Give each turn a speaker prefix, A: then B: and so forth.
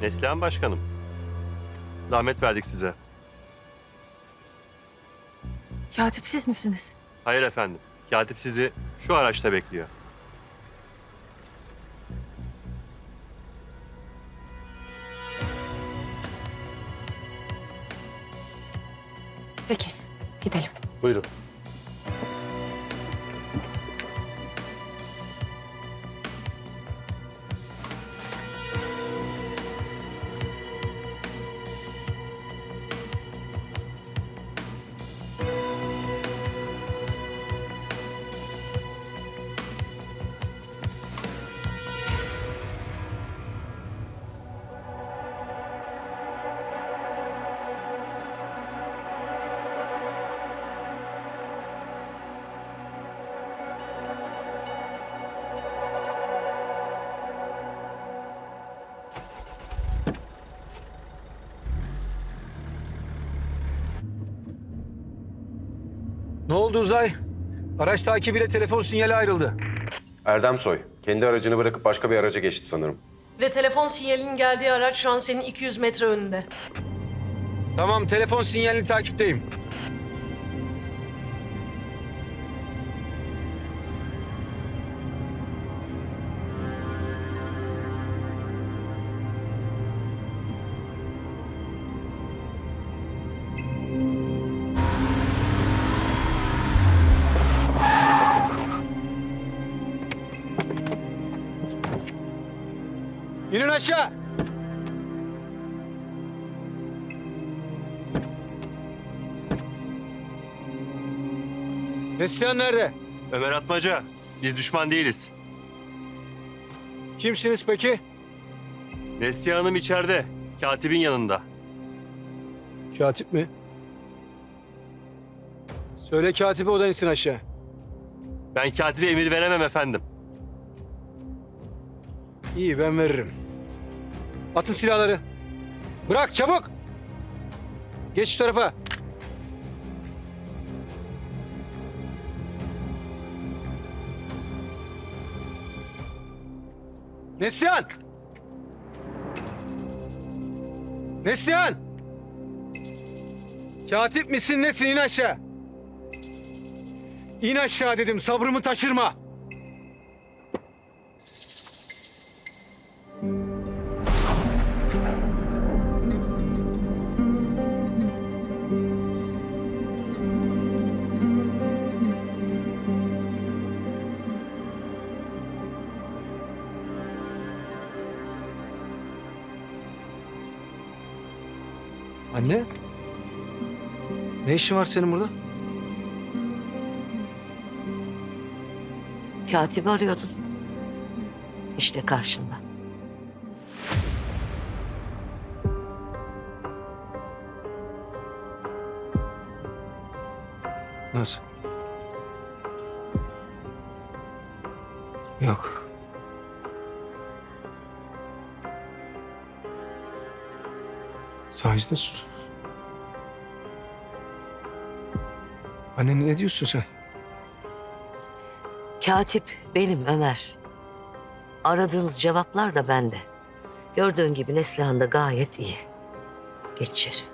A: Neslihan Başkanım. Zahmet verdik size.
B: Katip siz misiniz?
A: Hayır efendim. Katip sizi şu araçta bekliyor.
B: Peki, gidelim.
A: Buyurun.
C: Ne oldu Uzay? Araç takibiyle telefon sinyali ayrıldı.
D: Erdem Soy, kendi aracını bırakıp başka bir araca geçti sanırım.
E: Ve telefon sinyalinin geldiği araç şu an senin 200 metre önünde.
C: Tamam, telefon sinyalini takipteyim. İnin aşağı. Neslihan nerede?
A: Ömer Atmaca, biz düşman değiliz.
C: Kimsiniz peki?
A: Neslihan Hanım içeride. Katibin yanında.
C: Katip mi? Söyle katibe o da insin aşağı.
A: Ben katibe emir veremem efendim.
C: İyi ben veririm. Atın silahları. Bırak çabuk. Geç şu tarafa. Neslihan! Neslihan! Katip misin nesin in aşağı. İn aşağı dedim sabrımı taşırma. Anne? Ne işin var senin burada?
F: Katibi arıyordun. İşte karşında.
C: Nasıl? Yok. Sacide sus. Anne ne diyorsun sen?
F: Katip benim Ömer. Aradığınız cevaplar da bende. Gördüğün gibi Neslihan da gayet iyi. Geç içeri.